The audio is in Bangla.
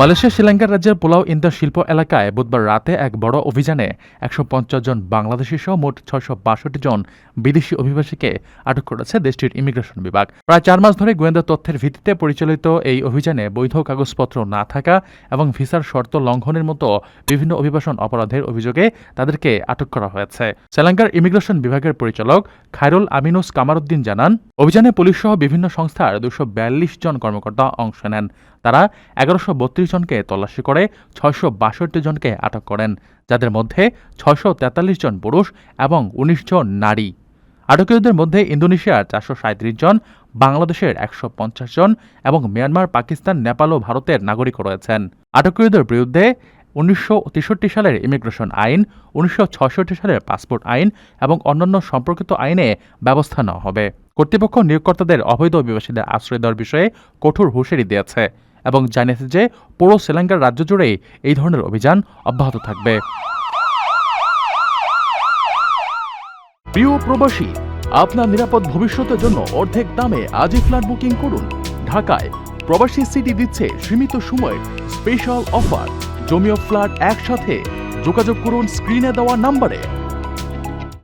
মালয়েশিয়া, শ্রীলঙ্কার রাজ্যের পোলাও ইন্দা শিল্প এলাকায় বুধবার রাতে এক বড় অভিযানে একশো পঞ্চাশ জন বাংলাদেশি সহ মোট ছয়শো বাষট্টি জন বিদেশি অভিবাসীকে আটক করেছে দেশটির ইমিগ্রেশন বিভাগ। প্রায় চার মাস ধরে গোয়েন্দা তথ্যের ভিত্তিতে পরিচালিত এই অভিযানে বৈধ কাগজপত্র না থাকা এবং ভিসার শর্ত লঙ্ঘনের মতো বিভিন্ন অভিবাসন অপরাধের অভিযোগে তাদেরকে আটক করা হয়েছে। শ্রীলঙ্কার ইমিগ্রেশন বিভাগের পরিচালক খায়রুল আমিনুস কামারুদ্দিন জানান, অভিযানে পুলিশ সহ বিভিন্ন সংস্থার দুশো জন কর্মকর্তা অংশ নেন। তারা এগারোশো বত্রিশ জনকে তল্লাশি করে ছয়শো বাষট্টি জনকে আটক করেন, যাদের মধ্যে ছয়শো তেতাল্লিশ জন পুরুষ এবং উনিশ জন নারী। আটকীয়দের মধ্যে ইন্দোনেশিয়ার চারশো সাঁত্রিশ জন, বাংলাদেশের একশো পঞ্চাশ জন এবং মিয়ানমার, পাকিস্তান, নেপাল ও ভারতের নাগরিকও রয়েছেন। আটকীয়দের বিরুদ্ধে উনিশশো তেষট্টি সালের ইমিগ্রেশন আইন, উনিশশো সালের পাসপোর্ট আইন এবং অন্যান্য সম্পর্কিত আইনে ব্যবস্থা নেওয়া হবে। কর্তৃপক্ষ নিয়োগকর্তাদের অবৈধ অভিবাসীদের আশ্রয় দেওয়ার বিষয়ে কঠোর হুঁশিয়ারি দিয়েছে। এবং জানিয়েছে যে পুরো শ্রীলঙ্কার রাজ্য জুড়ে এই ধরনের অভিযান অব্যাহত থাকবে। প্রিয় প্রবাসী, আপনার নিরাপদ ভবিষ্যতের জন্য অর্ধেক দামে আজই ফ্ল্যাট বুকিং করুন। ঢাকায় প্রবাসী সিটি দিচ্ছে সীমিত সময়ের স্পেশাল অফার। জমিও ফ্ল্যাট একসাথে। যোগাযোগ করুন স্ক্রিনে দেওয়া নাম্বারে।